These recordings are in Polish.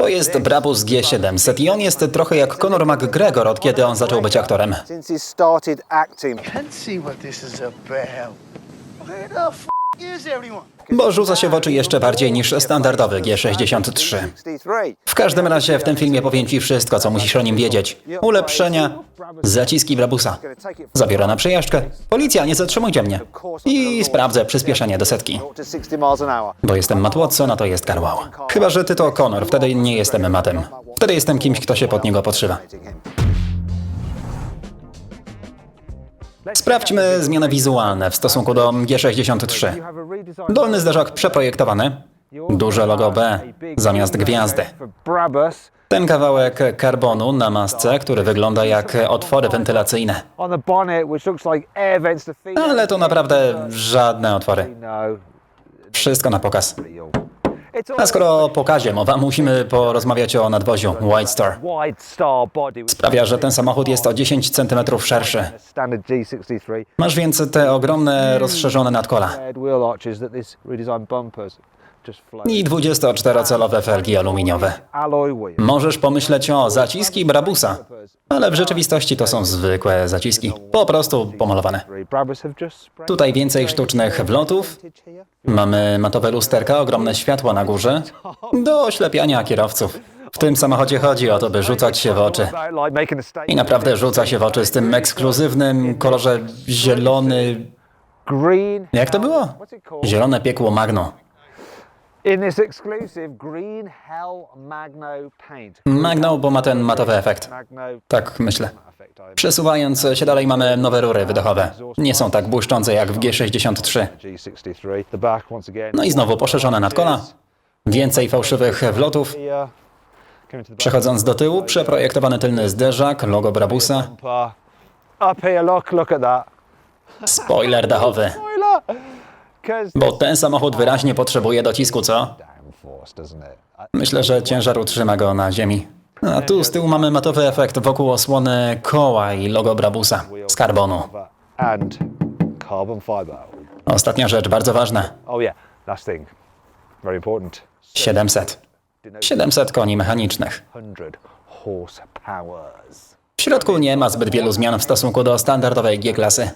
To jest Brabus G700 i on jest trochę jak Conor McGregor od kiedy on zaczął być aktorem. Bo rzuca się w oczy jeszcze bardziej niż standardowy G63. 63. W każdym razie w tym filmie powiem Ci wszystko, co musisz o nim wiedzieć. Ulepszenia, zaciski Brabusa. Zabiorę na przejażdżkę. Policja, nie zatrzymujcie mnie. I sprawdzę przyspieszenie do setki. 0 to 60 miles an hour. Bo jestem Matt Watson, a to jest Wow. Chyba, że ty to Connor, wtedy nie jestem Mattem. Wtedy jestem kimś, kto się pod niego podszywa. Sprawdźmy zmiany wizualne w stosunku do G63. Dolny zderzak przeprojektowany. Duże logo B zamiast gwiazdy. Ten kawałek karbonu na masce, który wygląda jak otwory wentylacyjne. Ale to naprawdę żadne otwory. Wszystko na pokaz. A skoro o pokazie mowa, musimy porozmawiać o nadwoziu White Star. Sprawia, że ten samochód jest o 10 cm szerszy. standard G63 Masz więc te ogromne, rozszerzone nadkola i 24-calowe felgi aluminiowe. Możesz pomyśleć o zaciski Brabusa, ale w rzeczywistości to są zwykłe zaciski, po prostu pomalowane. Tutaj więcej sztucznych wlotów, mamy matowe lusterka, ogromne światło na górze, do oślepiania kierowców. W tym samochodzie chodzi o to, by rzucać się w oczy. I naprawdę rzuca się w oczy z tym ekskluzywnym kolorze zielony. Jak to było? Zielone piekło Magno. In this exclusive green hell Magno paint. Magno, bo ma ten matowy efekt. Tak myślę. Przesuwając się dalej mamy nowe rury wydechowe. Nie są tak błyszczące jak w G63. G63. The back once again. No i znowu poszerzone nadkola. Więcej fałszywych wlotów. Przechodząc do tyłu, przeprojektowany tylny zderzak, logo Brabusa, spoiler dachowy. Bo ten samochód wyraźnie potrzebuje docisku, co? Myślę, że ciężar utrzyma go na ziemi. A tu z tyłu mamy matowy efekt wokół osłony koła i logo Brabusa z karbonu. Ostatnia rzecz, bardzo ważna. Oh yeah, last thing. Very important. 700. 700 koni mechanicznych. 100 horsepowers. W środku nie ma zbyt wielu zmian w stosunku do standardowej G-klasy.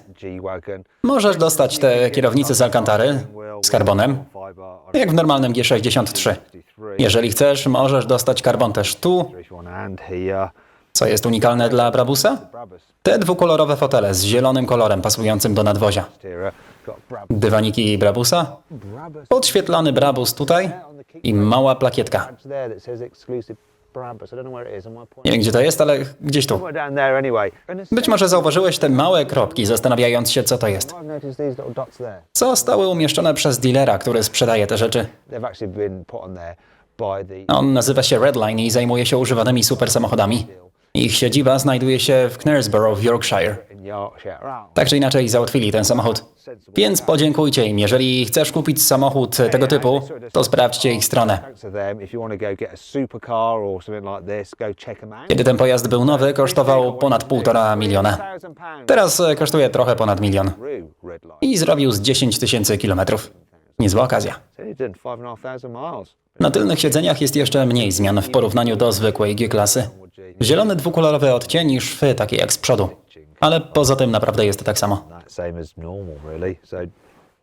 Możesz dostać te kierownice z Alcantary z karbonem, jak w normalnym G63. Jeżeli chcesz, możesz dostać karbon też tu, co jest unikalne dla Brabusa. Brabus. Te dwukolorowe fotele z zielonym kolorem pasującym do nadwozia. Dywaniki Brabusa, Brabus. podświetlony Brabus tutaj i mała plakietka. Nie wiem gdzie to jest, ale gdzieś tu. Być może zauważyłeś te małe kropki, zastanawiając się co to jest. There. Zostały umieszczone przez dealera, który sprzedaje te rzeczy. On nazywa się Redline i zajmuje się używanymi super samochodami. Ich siedziba znajduje się w Knaresborough w Yorkshire. Tak czy inaczej załatwili ten samochód. Więc podziękujcie im. Jeżeli chcesz kupić samochód tego typu, to sprawdźcie ich stronę. Kiedy ten pojazd był nowy, kosztował ponad półtora miliona. Teraz e, kosztuje trochę ponad milion. I zrobił z 10 tysięcy kilometrów. Niezła okazja. Na tylnych siedzeniach jest jeszcze mniej zmian w porównaniu do zwykłej G-klasy. Zielony dwukolorowy odcień i szwy takie jak z przodu. Ale poza tym naprawdę jest tak samo.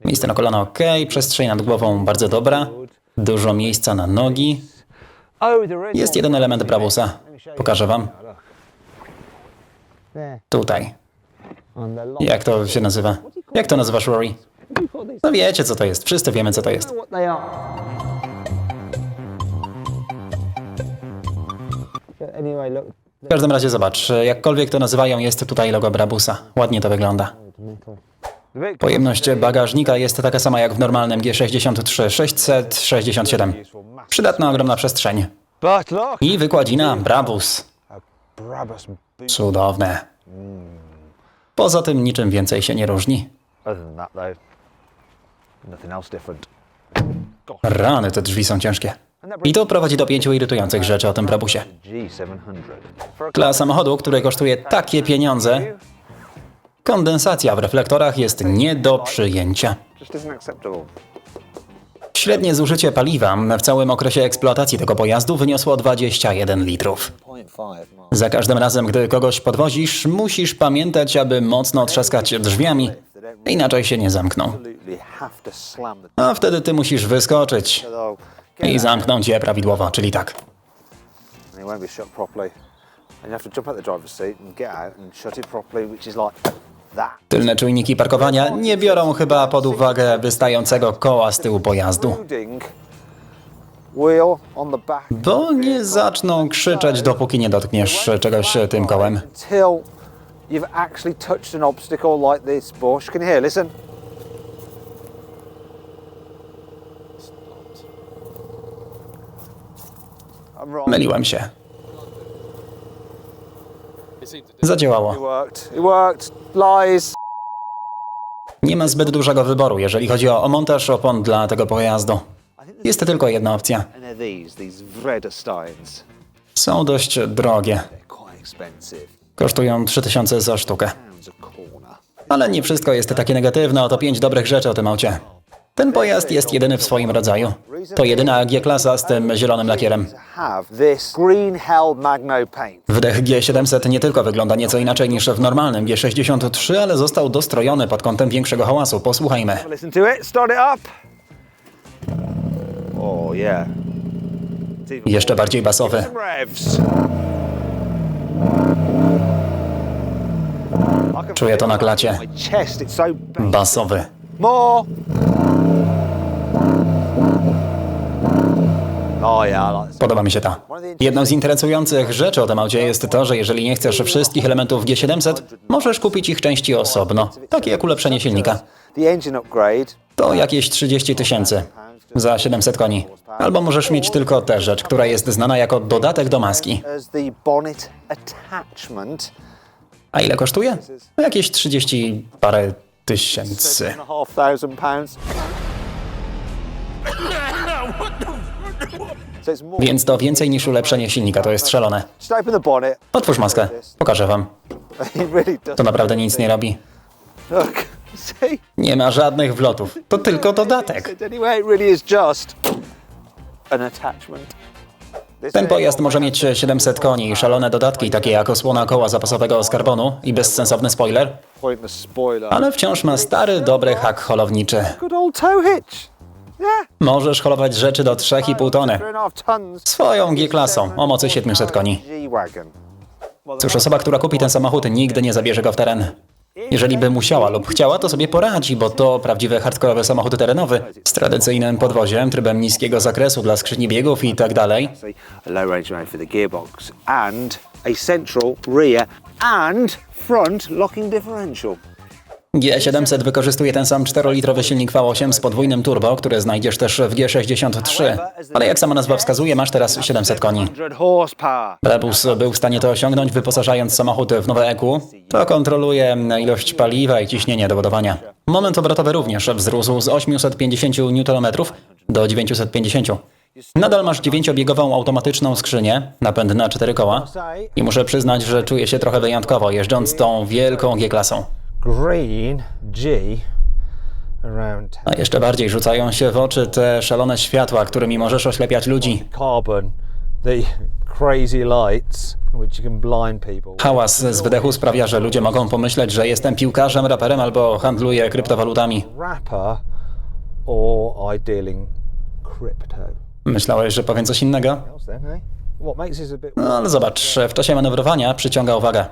Miejsce na kolana ok, przestrzeń nad głową bardzo dobra, dużo miejsca na nogi. oh, Jest jeden element Brabusa. Pokażę wam. Tutaj. Jak to się nazywa? Jak to nazywasz, Rory? No wiecie co to jest. Wszyscy wiemy co to jest. W każdym razie zobacz, jakkolwiek to nazywają, jest tutaj logo Brabusa. Ładnie to wygląda. Pojemność bagażnika jest taka sama jak w normalnym G63 667. Przydatna ogromna przestrzeń. I wykładzina Brabus. Cudowne. Poza tym niczym więcej się nie różni. Rany, te drzwi są ciężkie. I to prowadzi do pięciu irytujących rzeczy o tym Brabusie. G700. For a Dla samochodu, który kosztuje takie pieniądze, kondensacja w reflektorach jest nie do przyjęcia. Średnie zużycie paliwa w całym okresie eksploatacji tego pojazdu wyniosło 21 litrów. Za każdym razem, gdy kogoś podwozisz, musisz pamiętać, aby mocno trzaskać drzwiami, inaczej się nie zamkną. A wtedy ty musisz wyskoczyć. I zamknąć je prawidłowo, czyli tak. And it won't be shut properly. And you have to jump out the driver's seat and get out and shut it properly, which is like that. Tylne czujniki parkowania nie biorą chyba pod uwagę wystającego koła z tyłu pojazdu. Including wheel on the back. Bo nie zaczną krzyczeć, dopóki nie dotkniesz czegoś tym kołem. Until you've actually touched an obstacle like this bush. Can you hear? Listen. I'm right. Myliłem się. Zadziałało. It worked. It worked. Lies. Nie ma zbyt dużego wyboru, jeżeli chodzi o montaż opon dla tego pojazdu. Jest tylko jedna opcja. Vredesteins. Są dość drogie. Kosztują 3000 za sztukę. Ale nie wszystko jest takie negatywne, oto pięć dobrych rzeczy o tym aucie. Ten pojazd jest jedyny w swoim rodzaju. To jedyna G-klasa z tym zielonym lakierem. Wdech G700 nie tylko wygląda nieco inaczej niż w normalnym G63, ale został dostrojony pod kątem większego hałasu. Posłuchajmy. Oh Jeszcze bardziej basowy. Czuję to na klacie. Basowy. More. Oh yeah, I like this. Podoba mi się ta. Jedną z interesujących rzeczy o tym aucie jest to, że jeżeli nie chcesz wszystkich elementów G700, możesz kupić ich części osobno, takie jak ulepszenie silnika. To jakieś 30 tysięcy za 700 koni. Albo możesz mieć tylko tę rzecz, która jest znana jako dodatek do maski. A ile kosztuje? No Jakieś 30 parę tysięcy. Więc to więcej niż ulepszenie silnika, to jest szalone. Otwórz maskę, pokażę wam. To naprawdę nic nie robi. Nie ma żadnych wlotów. To tylko dodatek. Ten pojazd może mieć 700 koni i szalone dodatki, takie jak osłona koła zapasowego z karbonu i bezsensowny spoiler. ale wciąż ma stary, dobry hak holowniczy. Możesz holować rzeczy do 3,5 tony. Swoją G-klasą o mocy 700 koni. Cóż, osoba, która kupi ten samochód, nigdy nie zabierze go w teren. Jeżeli by musiała lub chciała, to sobie poradzi, bo to prawdziwy hardkorowy samochód terenowy z tradycyjnym podwoziem, trybem niskiego zakresu dla skrzyni biegów i tak dalej. A central rear and front locking differential. G700 wykorzystuje ten sam 4-litrowy silnik V8 z podwójnym turbo, który znajdziesz też w G63, ale jak sama nazwa wskazuje, masz teraz 700 koni. 100 horsepower. Brabus był w stanie to osiągnąć, wyposażając samochód w nowe EQ. To kontroluje ilość paliwa i ciśnienie do ładowania. Moment obrotowy również wzrósł z 850 Nm do 950. Nadal masz dziewięciobiegową automatyczną skrzynię, napęd na cztery koła i muszę przyznać, że czuję się trochę wyjątkowo jeżdżąc tą wielką G-klasą. Green G around A jeszcze bardziej rzucają się w oczy te szalone światła, którymi możesz oślepiać ludzi. carbon, the crazy lights which you can blind people. Hałas z wydechu sprawia, że ludzie mogą pomyśleć, że jestem piłkarzem, raperem albo handluję kryptowalutami. Myślałeś, że powiem coś innego? No ale zobacz, w czasie manewrowania przyciąga uwagę.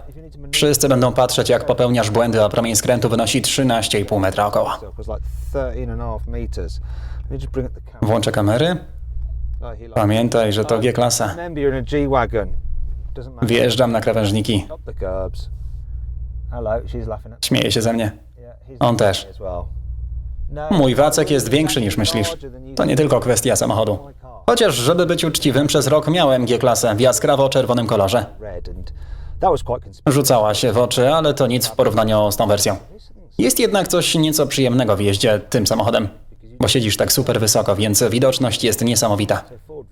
Wszyscy będą patrzeć, jak popełniasz błędy, a promień skrętu wynosi 13,5 metra około. was like 13 and a half meters. Let me just bring up the camera. Włączę kamery. Pamiętaj, że to G-klasa. Wjeżdżam na krawężniki. Śmieje się ze mnie. On też. No, Mój wacek jest większy niż myślisz. To nie tylko kwestia samochodu. Chociaż, żeby być uczciwym, przez rok miałem G-klasę w jaskrawo-czerwonym kolorze. Rzucała się w oczy, ale to nic w porównaniu z tą wersją. Jest jednak coś nieco przyjemnego w jeździe tym samochodem, bo siedzisz tak super wysoko, więc widoczność jest niesamowita.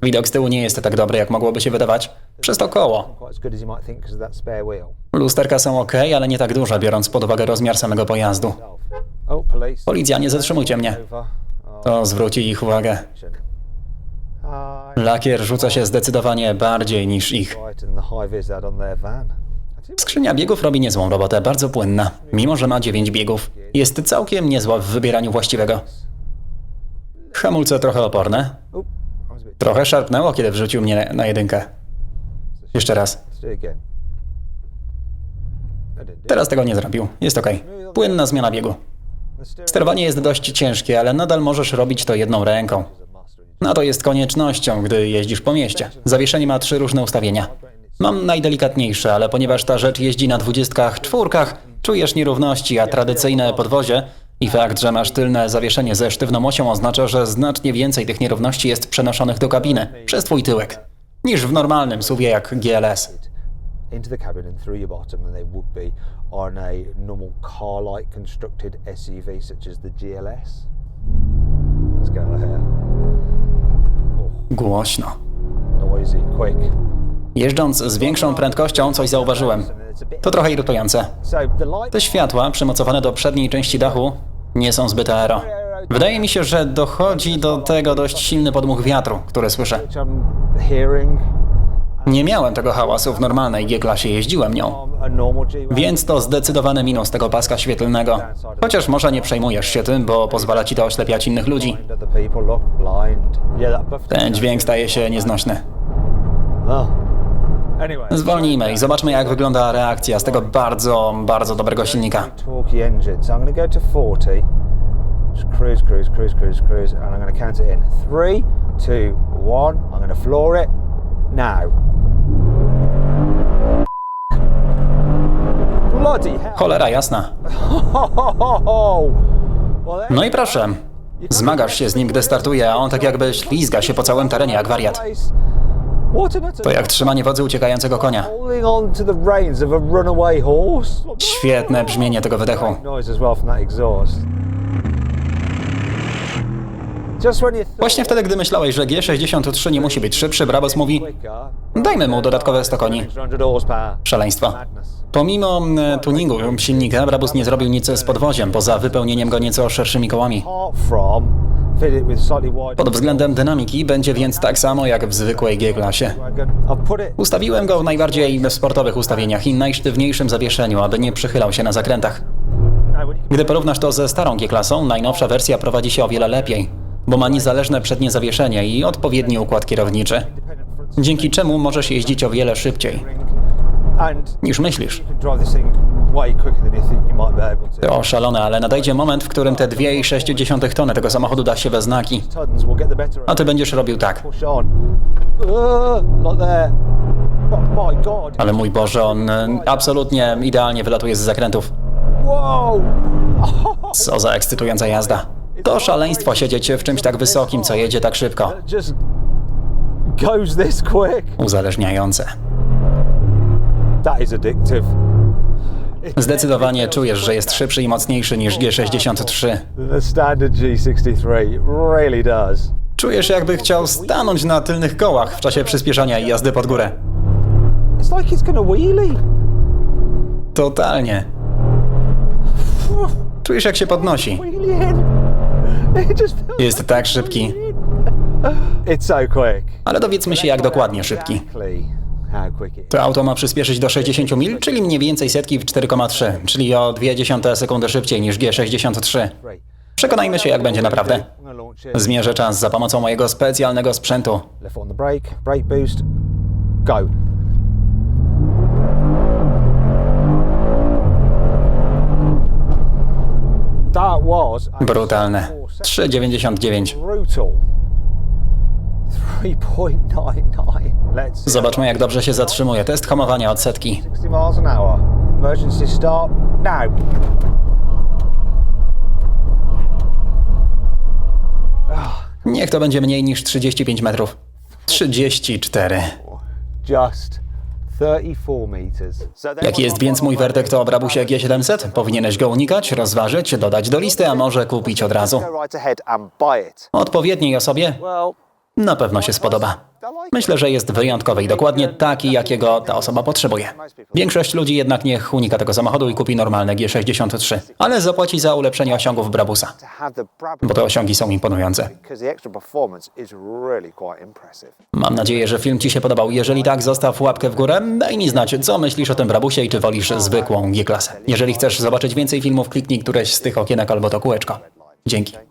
Widok z tyłu nie jest tak dobry, jak mogłoby się wydawać, przez to koło. Lusterka są ok, ale nie tak duże, biorąc pod uwagę rozmiar samego pojazdu. Oh. Policja, nie zatrzymujcie mnie. To zwróci ich uwagę. Lakier rzuca się zdecydowanie bardziej niż ich. Skrzynia biegów robi niezłą robotę, bardzo płynna. Mimo, że ma 9 biegów, jest całkiem niezła w wybieraniu właściwego. Hamulce trochę oporne. Trochę szarpnęło, kiedy wrzucił mnie na jedynkę. Jeszcze raz. Teraz tego nie zrobił. Jest ok. Płynna zmiana biegu. Sterowanie jest dość ciężkie, ale nadal możesz robić to jedną ręką. No to jest koniecznością, gdy jeździsz po mieście. Zawieszenie ma trzy różne ustawienia. Mam najdelikatniejsze, ale ponieważ ta rzecz jeździ na dwudziestkach czwórkach, czujesz nierówności, a tradycyjne podwozie i fakt, że masz tylne zawieszenie ze sztywną osią oznacza, że znacznie więcej tych nierówności jest przenoszonych do kabiny przez twój tyłek niż w normalnym suwie jak GLS. SUV GLS. Let's of here. Głośno. Quick. Jeżdżąc z większą prędkością coś zauważyłem. To trochę irytujące. Te światła przymocowane do przedniej części dachu nie są zbyt aero. Wydaje mi się, że dochodzi do tego dość silny podmuch wiatru, który słyszę. Nie miałem tego hałasu w normalnej G-klasie, jeździłem nią. Więc to zdecydowany minus tego paska świetlnego. Chociaż może nie przejmujesz się tym, bo pozwala ci to oślepiać innych ludzi. Ten dźwięk staje się nieznośny. Zwolnijmy i zobaczmy jak wygląda reakcja z tego bardzo, bardzo dobrego silnika. Torquey engine. So I'm going to go to 40. Just cruise, cruise, cruise, cruise, cruise, and I'm going to count it in. Three, two, one. I'm going to floor it now. Cholera jasna. No i proszę. Zmagasz się z nim, gdy startuje, a on tak jakby ślizga się po całym terenie jak wariat. To jak trzymanie wodzy uciekającego konia. Świetne brzmienie tego wydechu. Noise as well from that exhaust. Just when you thought Właśnie wtedy, gdy myślałeś, że G63 nie musi być szybszy, Brabus mówi dajmy mu dodatkowe 100 koni. 100 horsepower. Szaleństwo. Madness. Pomimo e, tuningu silnika, Brabus nie zrobił nic z podwoziem, poza wypełnieniem go nieco szerszymi kołami. Pod względem dynamiki będzie więc tak samo jak w zwykłej G-klasie. Ustawiłem go w najbardziej sportowych ustawieniach i najsztywniejszym zawieszeniu, aby nie przychylał się na zakrętach. Gdy porównasz to ze starą G-klasą, najnowsza wersja prowadzi się o wiele lepiej, bo ma niezależne przednie zawieszenie i odpowiedni układ kierowniczy, dzięki czemu możesz jeździć o wiele szybciej niż myślisz. To szalone, ale nadejdzie moment, w którym te 2,6 tony tego samochodu da się we znaki, a ty będziesz robił tak. Ale mój Boże, on e, absolutnie idealnie wylatuje z zakrętów. Co za ekscytująca jazda. To szaleństwo siedzieć w czymś tak wysokim, co jedzie tak szybko. Uzależniające. Zdecydowanie czujesz, że jest szybszy i mocniejszy niż G63. The standard G63 really does. Czujesz, jakby chciał stanąć na tylnych kołach w czasie przyspieszania i jazdy pod górę. Totalnie. Czujesz, jak się podnosi. Jest tak szybki. It's so quick. Ale dowiedzmy się, jak dokładnie szybki. To auto ma przyspieszyć do 60 mil, czyli mniej więcej setki w 4,3, czyli o 0,2 sekundy szybciej niż G63. Great. Przekonajmy się, jak będzie naprawdę. Zmierzę czas za pomocą mojego specjalnego sprzętu. Left foot on the brake. Brake boost. Go. Brutalne. four second 3,99. brutal. 3.99. Let's see. Zobaczmy, jak dobrze się zatrzymuje. Test hamowania od setki. 60 miles an hour. Emergency start now. Niech to będzie mniej niż 35 metrów. 34. Just Jaki jest więc mój werdykt o Brabusie G700? Powinieneś go unikać, rozważyć, dodać do listy, a może kupić od razu. Odpowiedniej osobie na pewno się spodoba. Myślę, że jest wyjątkowy i dokładnie taki, jakiego ta osoba potrzebuje. Większość ludzi jednak niech unika tego samochodu i kupi normalne G63, ale zapłaci za ulepszenie osiągów Brabusa, bo te osiągi są imponujące. Mam nadzieję, że film Ci się podobał. Jeżeli tak, zostaw łapkę w górę. Daj mi znać, co myślisz o tym Brabusie i czy wolisz zwykłą G-klasę. Jeżeli chcesz zobaczyć więcej filmów, kliknij któreś z tych okienek albo to kółeczko. Dzięki.